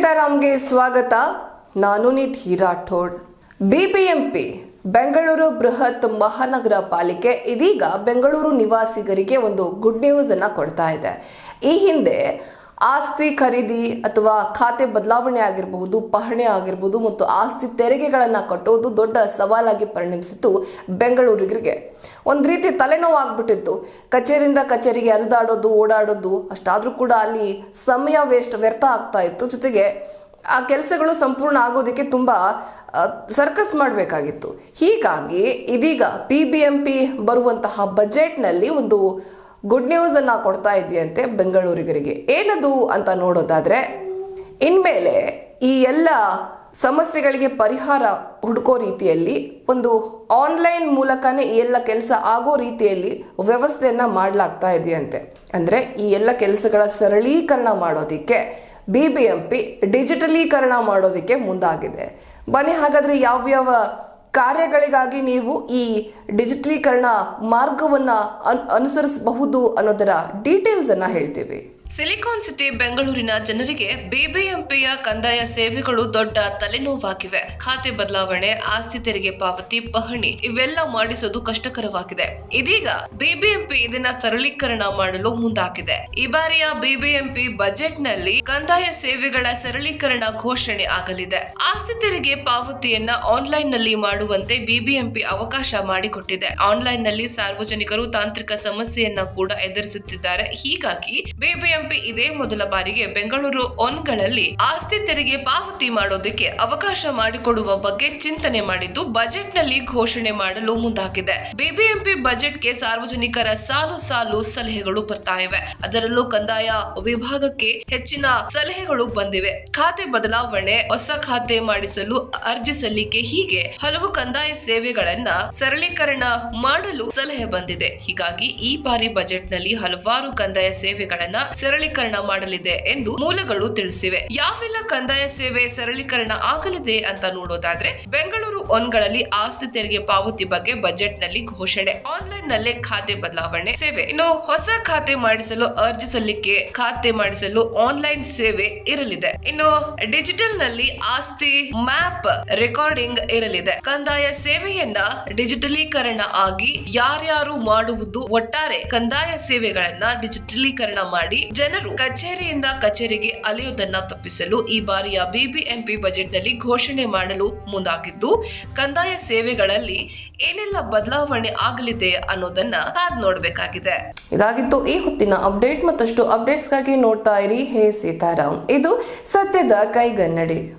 ಸೀತಾರಾಮ್ಗೆ ಸ್ವಾಗತ, ನಾನು ನಿಧಿ ರಾಠೋಡ್. ಬಿಬಿಎಂಪಿ, ಬೆಂಗಳೂರು ಬೃಹತ್ ಮಹಾನಗರ ಪಾಲಿಕೆ ಇದೀಗ ಬೆಂಗಳೂರು ನಿವಾಸಿಗರಿಗೆ ಒಂದು ಗುಡ್ ನ್ಯೂಸ್ ಅನ್ನ ಕೊಡ್ತಾ ಇದೆ. ಈ ಹಿಂದೆ ಆಸ್ತಿ ಖರೀದಿ ಅಥವಾ ಖಾತೆ ಬದಲಾವಣೆ ಆಗಿರಬಹುದು, ಪಹಣೆ ಆಗಿರಬಹುದು ಮತ್ತು ಆಸ್ತಿ ತೆರಿಗೆಗಳನ್ನು ಕಟ್ಟುವುದು ದೊಡ್ಡ ಸವಾಲಾಗಿ ಪರಿಣಮಿಸಿತು ಬೆಂಗಳೂರಿಗರಿಗೆ. ಒಂದು ರೀತಿ ತಲೆನೋವು ಆಗ್ಬಿಟ್ಟಿತ್ತು ಕಚೇರಿಯಿಂದ ಕಚೇರಿಗೆ ಅಲೆದಾಡೋದು, ಓಡಾಡೋದು, ಅಷ್ಟಾದ್ರೂ ಕೂಡ ಅಲ್ಲಿ ಸಮಯ ವೇಸ್ಟ್ ವ್ಯರ್ಥ ಆಗ್ತಾ ಇತ್ತು. ಜೊತೆಗೆ ಆ ಕೆಲಸಗಳು ಸಂಪೂರ್ಣ ಆಗೋದಕ್ಕೆ ತುಂಬ ಸರ್ಕಸ್ ಮಾಡಬೇಕಾಗಿತ್ತು. ಹೀಗಾಗಿ ಇದೀಗ ಪಿ ಬಿ ಎಂ ಪಿ ಬರುವಂತಹ ಬಜೆಟ್ನಲ್ಲಿ ಒಂದು ಗುಡ್ ನ್ಯೂಸ್ ಅನ್ನ ಕೊಡ್ತಾ ಇದೆಯಂತೆ ಬೆಂಗಳೂರಿಗರಿಗೆ. ಏನದು ಅಂತ ನೋಡೋದಾದ್ರೆ, ಇನ್ಮೇಲೆ ಈ ಎಲ್ಲ ಸಮಸ್ಯೆಗಳಿಗೆ ಪರಿಹಾರ ಹುಡುಕೋ ರೀತಿಯಲ್ಲಿ ಒಂದು ಆನ್ಲೈನ್ ಮೂಲಕನೇ ಈ ಎಲ್ಲ ಕೆಲಸ ಆಗೋ ರೀತಿಯಲ್ಲಿ ವ್ಯವಸ್ಥೆಯನ್ನ ಮಾಡಲಾಗ್ತಾ ಇದೆಯಂತೆ. ಅಂದ್ರೆ ಈ ಎಲ್ಲ ಕೆಲಸಗಳ ಸರಳೀಕರಣ ಮಾಡೋದಿಕ್ಕೆ ಬಿ ಬಿ ಎಂ ಪಿ ಡಿಜಿಟಲೀಕರಣ ಮಾಡೋದಕ್ಕೆ ಮುಂದಾಗಿದೆ. ಬನ್ನಿ ಹಾಗಾದ್ರೆ ಯಾವ್ಯಾವ ಕಾರ್ಯಗಳಿಗಾಗಿ ನೀವು ಈ ಡಿಜಿಟಲೀಕರಣ ಮಾರ್ಗವನ್ನು ಅನ್- ಅನುಸರಿಸಬಹುದು ಅನ್ನೋದರ ಡೀಟೇಲ್ಸನ್ನು ಹೇಳ್ತೀವಿ. ಸಿಲಿಕಾನ್ ಸಿಟಿ ಬೆಂಗಳೂರಿನ ಜನರಿಗೆ ಬಿಬಿಎಂಪಿಯ ಕಂದಾಯ ಸೇವೆಗಳು ದೊಡ್ಡ ತಲೆನೋವಾಗಿವೆ. ಖಾತೆ ಬದಲಾವಣೆ, ಆಸ್ತಿ ತೆರಿಗೆ ಪಾವತಿ ಪಹಣಿ ಇವೆಲ್ಲ ಮಾಡಿಸೋದು ಕಷ್ಟಕರವಾಗಿದೆ. ಇದೀಗ ಬಿಬಿಎಂಪಿ ಇದನ್ನ ಸರಳೀಕರಣ ಮಾಡಲು ಮುಂದಾಗಿದೆ. ಈ ಬಾರಿಯ ಬಿಬಿಎಂಪಿ ಬಜೆಟ್ನಲ್ಲಿ ಕಂದಾಯ ಸೇವೆಗಳ ಸರಳೀಕರಣ ಘೋಷಣೆ ಆಗಲಿದೆ. ಆಸ್ತಿ ತೆರಿಗೆ ಪಾವತಿಯನ್ನ ಆನ್ಲೈನ್ನಲ್ಲಿ ಮಾಡುವಂತೆ ಬಿಬಿಎಂಪಿ ಅವಕಾಶ ಮಾಡಿಕೊಟ್ಟಿದೆ. ಆನ್ಲೈನ್ನಲ್ಲಿ ಸಾರ್ವಜನಿಕರು ತಾಂತ್ರಿಕ ಸಮಸ್ಯೆಯನ್ನ ಕೂಡ ಎದುರಿಸುತ್ತಿದ್ದಾರೆ. ಹೀಗಾಗಿ ಬಿಬಿಎಂಪಿ ಇದೇ ಮೊದಲ ಬಾರಿಗೆ ಬೆಂಗಳೂರು ಒನ್ಗಳಲ್ಲಿ ಆಸ್ತಿ ತೆರಿಗೆ ಪಾವತಿ ಮಾಡೋದಕ್ಕೆ ಅವಕಾಶ ಮಾಡಿಕೊಡುವ ಬಗ್ಗೆ ಚಿಂತನೆ ಮಾಡಿದ್ದು ಬಜೆಟ್ನಲ್ಲಿ ಘೋಷಣೆ ಮಾಡಲು ಮುಂದಾಗಿದೆ. ಬಿಬಿಎಂಪಿ ಬಜೆಟ್ಗೆ ಸಾರ್ವಜನಿಕರ ಸಾಲು ಸಾಲು ಸಲಹೆಗಳು ಬರ್ತಾ ಇವೆ. ಅದರಲ್ಲೂ ಕಂದಾಯ ವಿಭಾಗಕ್ಕೆ ಹೆಚ್ಚಿನ ಸಲಹೆಗಳು ಬಂದಿವೆ. ಖಾತೆ ಬದಲಾವಣೆ, ಹೊಸ ಖಾತೆ ಮಾಡಿಸಲು ಅರ್ಜಿ ಸಲ್ಲಿಕೆ ಹೀಗೆ ಹಲವು ಕಂದಾಯ ಸೇವೆಗಳನ್ನ ಸರಳೀಕರಣ ಮಾಡಲು ಸಲಹೆ ಬಂದಿದೆ. ಹೀಗಾಗಿ ಈ ಬಾರಿ ಬಜೆಟ್ನಲ್ಲಿ ಹಲವಾರು ಕಂದಾಯ ಸೇವೆಗಳನ್ನ ಸರಳೀಕರಣ ಮಾಡಲಿದೆ ಎಂದು ಮೂಲಗಳು ತಿಳಿಸಿವೆ. ಯಾವೆಲ್ಲ ಕಂದಾಯ ಸೇವೆ ಸರಳೀಕರಣ ಆಗಲಿದೆ ಅಂತ ನೋಡೋದಾದ್ರೆ, ಬೆಂಗಳೂರು ಒನ್ಗಳಲ್ಲಿ ಆಸ್ತಿ ತೆರಿಗೆ ಪಾವತಿ ಬಗ್ಗೆ ಬಜೆಟ್ನಲ್ಲಿ ಘೋಷಣೆ. ಆನ್ಲೈನ್ ನಲ್ಲೇ ಖಾತೆ ಬದಲಾವಣೆ ಸೇವೆ. ಇನ್ನು ಹೊಸ ಖಾತೆ ಮಾಡಿಸಲು, ಅರ್ಜಿ ಸಲ್ಲಿಕೆ ಖಾತೆ ಮಾಡಿಸಲು ಆನ್ಲೈನ್ ಸೇವೆ ಇರಲಿದೆ. ಇನ್ನು ಡಿಜಿಟಲ್ನಲ್ಲಿ ಆಸ್ತಿ ಮ್ಯಾಪ್ ರೆಕಾರ್ಡಿಂಗ್ ಇರಲಿದೆ. ಕಂದಾಯ ಸೇವೆಯನ್ನ ಡಿಜಿಟಲೀಕರಣ ಆಗಿ ಯಾರ್ಯಾರು ಮಾಡುವುದು ಒಟ್ಟಾರೆ ಕಂದಾಯ ಸೇವೆಗಳನ್ನ ಡಿಜಿಟಲೀಕರಣ ಮಾಡಿ ಜನರು ಕಚೇರಿಯಿಂದ ಕಚೇರಿಗೆ ಅಲೆಯುವುದನ್ನ ತಪ್ಪಿಸಲು ಈ ಬಾರಿಯ ಬಿಬಿಎಂಪಿ ಬಜೆಟ್ನಲ್ಲಿ ಘೋಷಣೆ ಮಾಡಲು ಮುಂದಾಗಿದ್ದು, ಕಂದಾಯ ಸೇವೆಗಳಲ್ಲಿ ಏನೆಲ್ಲ ಬದಲಾವಣೆ ಆಗಲಿದೆ ಅನ್ನೋದನ್ನ ಕಾದ್ ನೋಡಬೇಕಾಗಿದೆ. ಇದಾಗಿತ್ತು ಈ ಹೊತ್ತಿನ ಅಪ್ಡೇಟ್. ಮತ್ತಷ್ಟು ಅಪ್ಡೇಟ್ಸ್ಗಾಗಿ ನೋಡ್ತಾ ಇರಿ ಹೇ ಸೀತಾರಾಮ್. ಇದು ಸತ್ಯದ ಕೈಗನ್ನಡಿ.